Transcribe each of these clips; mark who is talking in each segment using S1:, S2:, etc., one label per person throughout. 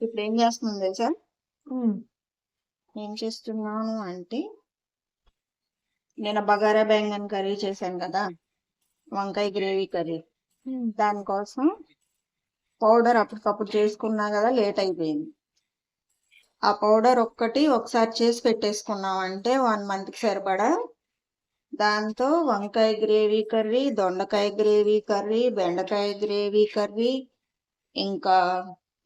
S1: ఇప్పుడు ఏం చేస్తున్నాను తెలుసా ఏం చేస్తున్నాను అంటే నేను బగారా బెంగన్ కర్రీ చేశాను కదా వంకాయ గ్రేవీ కర్రీ. దానికోసం పౌడర్ అప్పటికప్పుడు చేసుకున్నా కదా లేట్ అయిపోయింది. ఆ పౌడర్ ఒక్కటి ఒకసారి చేసి పెట్టేసుకున్నాం అంటే వన్ మంత్కి సరిపడా. దాంతో వంకాయ గ్రేవీ కర్రీ దొండకాయ గ్రేవీ కర్రీ బెండకాయ గ్రేవీ కర్రీ ఇంకా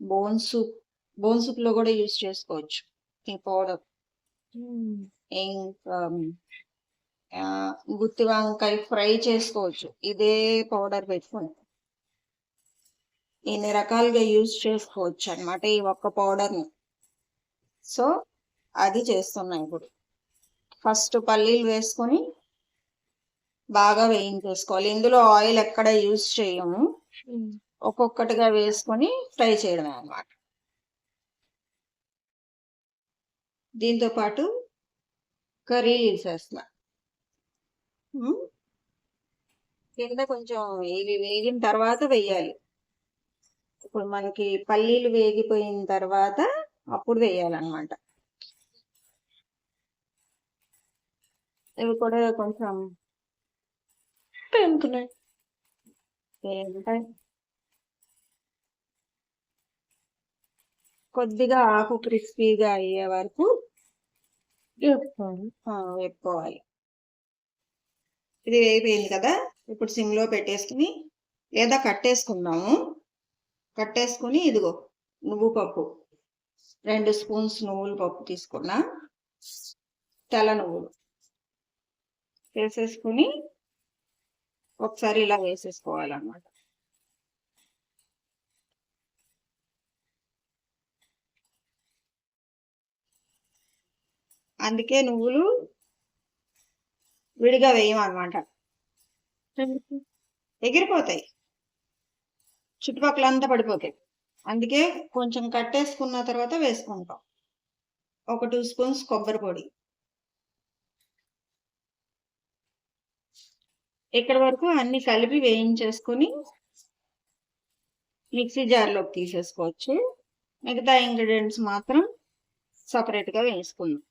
S1: బోన్ సూప్ బోన్ సూప్లో కూడా యూజ్ చేసుకోవచ్చు. ఈ పౌడర్. ఇంకా ఆ, గుత్తి వంకాయ ఫ్రై చేసుకోవచ్చు. ఇదే పౌడర్ పెట్టుకొని. ఇన్ని రకాలుగా యూజ్ చేసుకోవచ్చు అన్నమాట ఈ ఒక్క పౌడర్ని. సో అది చేస్తున్నా ఇప్పుడు. ఫస్ట్ పల్లీలు వేసుకొని బాగా వేయించేసుకోవాలి. ఇందులో ఆయిల్ ఎక్కడ యూజ్ చేయము. ఒక్కొక్కటిగా వేసుకొని ఫ్రై చేయడమే అన్నమాట. దీంతో పాటు కర్రీ లీవ్స్ వేస్తున్నా. కింద కొంచెం ఇవి వేగిన తర్వాత వేయాలి. ఇప్పుడు మనకి పల్లీలు వేగిపోయిన తర్వాత అప్పుడు వేయాలన్నమాట. ఇవి కూడా కొంచెం కొద్దిగా ఆకు క్రిస్పీగా అయ్యే వరకు వేపుకోవాలి. ఇది వేగిపోయింది కదా? ఇప్పుడు సిమ్లో పెట్టేసుకుని లేదా కట్టేసుకుందాము. కట్టేసుకుని ఇదిగో నువ్వు పప్పు. రెండు స్పూన్స్ నువ్వుల పప్పు తీసుకున్నా. తెల్ల నువ్వులు వేసేసుకుని ఒకసారి ఇలా వేసేసుకోవాలన్నమాట. అందుకే నువ్వులు విడిగా వేయమన్నమాట. ఎగిరిపోతాయి. చుట్టుపక్కల అంతా పడిపోతాయి. అందుకే కొంచెం కట్టేసుకున్న తర్వాత వేసుకుంటాం. ఒక టూ స్పూన్స్ కొబ్బరి పొడి. ఇక్కడ వరకు అన్ని కలిపి వేయించేసుకొని మిక్సీ జార్లోకి తీసేసుకోవచ్చు. మిగతా ఇంగ్రీడియంట్స్ మాత్రం సపరేట్గా వేసుకుందాం.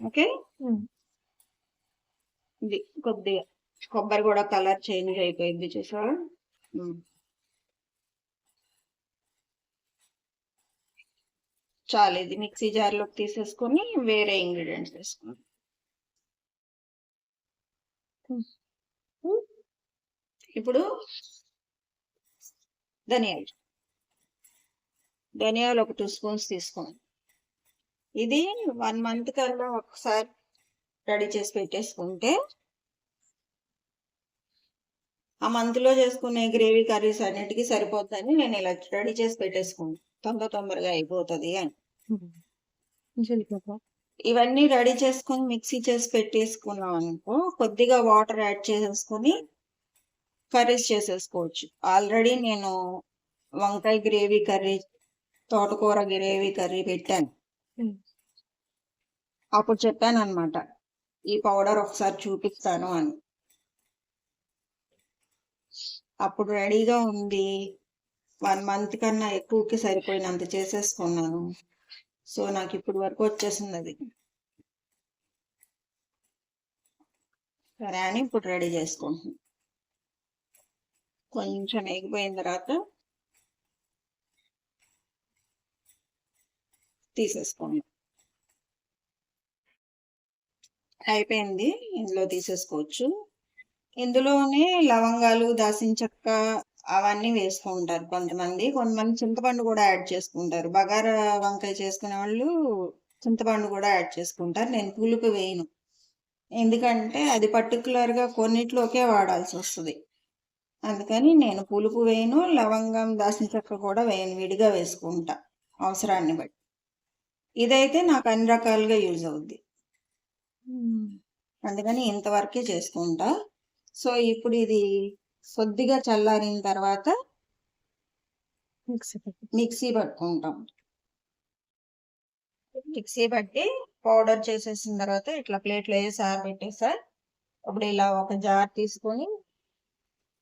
S1: ఓకే? ఇది కొద్దిగా కొబ్బరి కూడా కలర్ చేంజ్ అయిపోయింది చూసావా? ఉమ్. చాలు ఇది మిక్సీ జార్లోకి తీసేసుకొని వేరే ఇంగ్రీడియంట్స్ వేసుకుందాం. ఇప్పుడు ధనియాలు. ధనియాలు ఒక టూ స్పూన్స్ తీసుకోండి. ఇది వన్ మంత్ కల్లా ఒకసారి రెడీ చేసి పెట్టేసుకుంటే ఆ మంత్లో చేసుకునే గ్రేవీ కర్రీస్ అన్నిటికీ సరిపోతుందని నేను ఇలా రెడీ చేసి పెట్టేసుకుంటాను తొందర తొందరగా అయిపోతుంది అని. ఇవన్నీ రెడీ చేసుకొని మిక్సీ చేసి పెట్టేసుకున్నాం అనుకో కొద్దిగా వాటర్ యాడ్ చేసేసుకొని కర్రీస్ చేసేసుకోవచ్చు. ఆల్రెడీ నేను వంకాయ గ్రేవీ కర్రీ తోటకూర గ్రేవీ కర్రీ పెట్టాను. అప్పుడు చెప్పాను అనమాట ఈ పౌడర్ ఒకసారి చూపిస్తాను అని. అప్పుడు రెడీగా ఉంది వన్ మంత్ కన్నా ఎక్కువకి సరిపోయినంత చేసేసుకున్నాను. సో నాకు ఇప్పుడు వరకు వచ్చేసింది అది. సరే అని ఇప్పుడు రెడీ చేసుకుంటున్నాను కొంచెం ఎగిపోయిన తర్వాత తీసేసుకోండి. అయిపోయింది. ఇందులో తీసేసుకోవచ్చు. ఇందులోనే లవంగాలు దాసిన చెక్క అవన్నీ వేసుకుంటారు కొంతమంది. కొంతమంది చింతపండు కూడా యాడ్ చేసుకుంటారు. బగారా వంకాయ చేసుకునే వాళ్ళు చింతపండు కూడా యాడ్ చేసుకుంటారు. నేను పులుపు వేయను. ఎందుకంటే అది పర్టికులర్గా కొన్నిట్లోకే వాడాల్సి వస్తుంది. అందుకని నేను పులుపు వేయను లవంగం దాసిన చెక్క కూడా వేయను విడిగా వేసుకుంటా. అవసరాన్ని బట్టి. ఇదైతే నాకు అన్ని రకాలుగా యూజ్ అవుద్ది. అందుకని ఇంతవరకే చేసుకుంటా. సో ఇప్పుడు ఇది కొద్దిగా చల్లారిన తర్వాత మిక్సీ పట్టుకుంటాం. మిక్సీ పట్టి పౌడర్ చేసేసిన తర్వాత ఇట్లా ప్లేట్లో వేసి ఆరబెట్టేసా అప్పుడు ఇలా ఒక జార్ తీసుకొని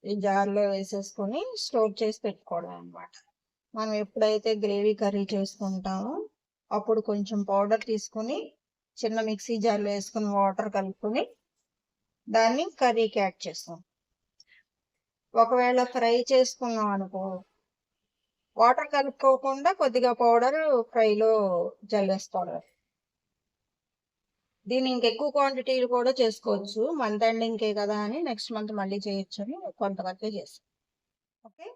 S1: ఈ జార్లో వేసేసుకొని స్టోర్ చేసి పెట్టుకోవడం అన్నమాట మనం ఎప్పుడైతే గ్రేవీ కర్రీ చేసుకుంటామో అప్పుడు కొంచెం పౌడర్ తీసుకుని చిన్న మిక్సీ జార్లో వేసుకుని వాటర్ కలుపుకొని దాన్ని కర్రీకి యాడ్ చేస్తాం. ఒకవేళ ఫ్రై చేసుకున్నాం అనుకో వాటర్ కలుపుకోకుండా కొద్దిగా పౌడర్ ఫ్రైలో జల్లేస్తాడు దీన్ని ఇంకెక్కువ క్వాంటిటీలు కూడా చేసుకోవచ్చు. మంత్ ఎండింగ్కే కదా అని నెక్స్ట్ మంత్ మళ్ళీ చేయొచ్చు అని కొంతవరకే చేస్తాం ఓకే